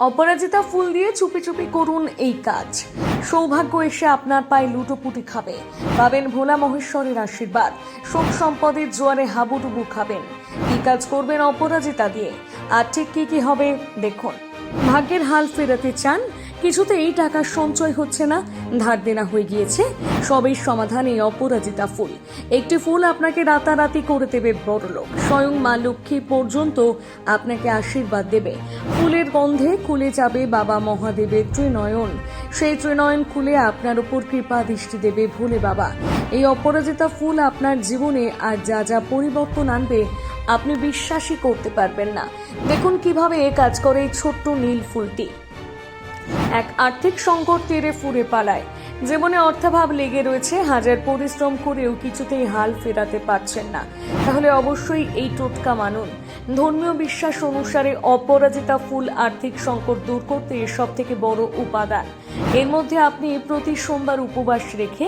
অপরাজিতা ফুল দিয়ে চুপি চুপি করুন এই কাজ। সৌভাগ্য এসে আপনার পায়ে লুটোপুটি খাবে। পাবেন ভোলা মহেশ্বরের আশীর্বাদ। সুখ সম্পদের জোয়ারে হাবুডুবু খাবেন। কি কাজ করবেন অপরাজিতা দিয়ে? আর ঠিক কি কি হবে? দেখুন। ভাগ্যের হাল ফেরাতে চান কিছুতে এই টাকার সঞ্চয় হচ্ছে না, ধার দেনা হয়ে গিয়েছে। সবের সমাধান এই অপরাজিতা ফুল। একটি ফুল আপনাকে রাতারাতি করে দেবে বড়লোক। স্বয়ং মা লক্ষ্মী পর্যন্ত আপনাকে আশীর্বাদ দেবে। ফুলের গন্ধে খুলে যাবে বাবা মহাদেবের ত্রিনয়ন। সেই ত্রিনয়ন খুলে আপনার উপর কৃপা দৃষ্টি দেবে ভোলে বাবা। এই অপরাজিতা ফুল আপনার জীবনে আর যা যা পরিবর্তন আনবে, আপনি বিশ্বাসই করতে পারবেন না। দেখুন কীভাবে কাজ করে এই ছোট্ট নীল ফুলটি। এক আর্থিক সংকট তীরে ফুরে পালায়। জীবনে অর্থাভাব লেগে রয়েছে, হাজার পরিশ্রম করেও কিছুতেই হাল ফেরাতে পারছেন না। তাহলে অবশ্যই এই টোটকা মানুন। ধর্মীয় বিশ্বাস অনুসারে অপরাজিতা ফুল আর্থিক সংকট দূর করতে সব থেকে বড় উপাদান। এর মধ্যে আপনি প্রতি সোমবার উপবাস রেখে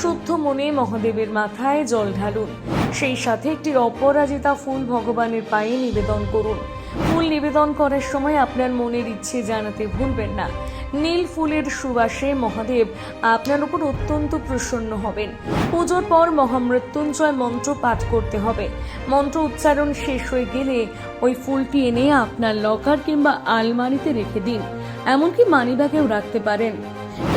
শুদ্ধ মনে মহাদেবের মাথায় জল ঢালুন। সেই সাথে একটি অপরাজিতা ফুল ভগবানের পায়ে নিবেদন করুন। ফুল নিবেদন করার সময় আপনার মনের ইচ্ছে জানাতে ভুলবেন না। নীল ফুলের সুবাসে মহাদেব আপনার উপর অত্যন্ত প্রসন্ন হবেন। পুজোর পর মহামৃত্যুঞ্জয় মন্ত্র পাঠ করতে হবে। মন্ত্র উচ্চারণ শেষ হয়ে গেলে ওই ফুলটি এনে আপনার লকার কিংবা আলমারিতে রেখে দিন। এমনকি মানিব্যাগেও রাখতে পারেন।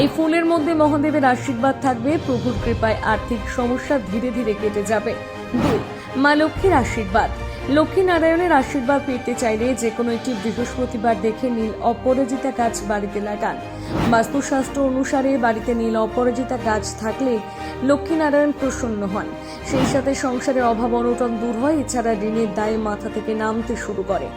এই ফুলের মধ্যে মহাদেবের আশীর্বাদ থাকবে, প্রভুর কৃপায় আর্থিক সমস্যা ধীরে ধীরে কেটে যাবে। দুই, মা লক্ষ্মীর আশীর্বাদ। লক্ষ্মী নারায়ণের আশীর্বাদ পেতে চাইলে যে কোনো একটি বৃহস্পতিবার দেখে নীল অপরাজিতা গাছ বাড়িতে লাগান। বাস্তুশাস্ত্র অনুসারে বাড়িতে নীল অপরাজিতা গাছ থাকলে লক্ষ্মীনারায়ণ প্রসন্ন হন। সেই সাথে সংসারের অভাব অনটন দূর হয়, এছাড়া ঋণের দায়ে মাথা থেকে নামতে শুরু করে।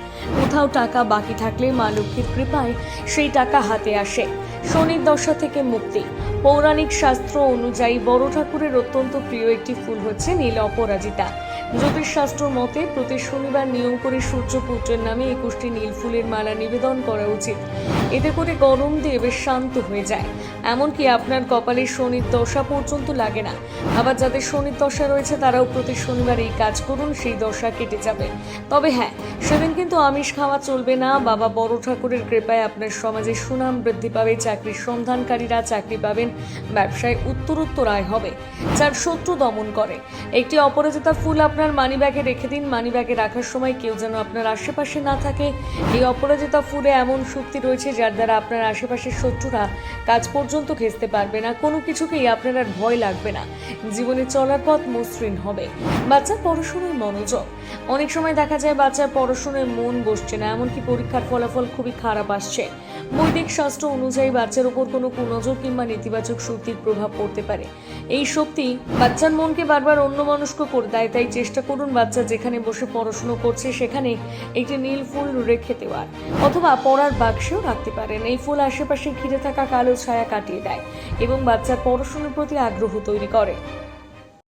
কোথাও টাকা বাকি থাকলে মা লক্ষ্মীর কৃপায় সেই টাকা হাতে আসে। শনির দশা থেকে মুক্তি। পৌরাণিক শাস্ত্র অনুযায়ী বড় ঠাকুরের অত্যন্ত প্রিয় একটি ফুল হচ্ছে নীল অপরাজিতা। জ্যোতিষশাস্ত্র মতে, প্রতি শনিবার নিয়ম করে সূর্যপুত্রের নামে একুশটি নীল ফুলের মালা নিবেদন করা উচিত। এতে করে গরম দিয়ে বেশ শান্ত হয়ে যায়। এমনকি আপনার কপালে শনির দশা পর্যন্ত লাগে না। আবার যাদের শনির দশা রয়েছে, তারাও প্রতি শনিবার এই কাজ করুন, সেই দশা কেটে যাবে। তবে হ্যাঁ সেদিন কিন্তু আমিষ খাওয়া চলবে না। বাবা বড় ঠাকুরের কৃপায় আপনার সমাজে সুনাম বৃদ্ধি পাবে চাকরির সন্ধানকারীরা চাকরি পাবেন, ব্যবসায় উত্তরোত্তর আয় হবে, যার শত্রু দমন করে। একটি অপরাজিতা ফুল আপনার মানিব্যাগে রেখে দিন, মানিব্যাগে রাখার সময় কেউ যেন আপনার আশেপাশে না থাকে। এই অপরাজিতা ফুলে এমন শক্তি রয়েছে যার দ্বারা আপনার আশেপাশের শত্রুরা কাজ পর্যন্ত ঘেঁচতে পারবে না। কোনো কিছুকেই আপনার আর ভয় লাগবে না। জীবনে চলার পথ মসৃণ হবে। বাচ্চার পড়াশোনায় মনোযোগ। অনেক সময় দেখা যায় বাচ্চার পড়াশোনায় মন বসছে না, এমনকি পরীক্ষার ফলাফল খুবই খারাপ আসছে। বৈদিক শাস্ত্র অনুযায়ী বাচ্চার উপর কোনো কুনজর কিংবা নেতিবাচক শক্তির প্রভাব পড়তে পারে। এই শক্তি বাচ্চার মনকে বারবার অন্য মানুষকে করে দেয়, তাই চেষ্টা করুন বাচ্চা যেখানে বসে পড়াশুনো করছে সেখানে একটি নীল ফুল রেখে দেওয়ার অথবা পড়ার বাক্সেও রাখতে পারেন। এই ফুল আশেপাশে ঘিরে থাকা কালো ছায়া কাটিয়ে দেয় এবং বাচ্চার পড়াশুনোর প্রতি আগ্রহ তৈরি করে।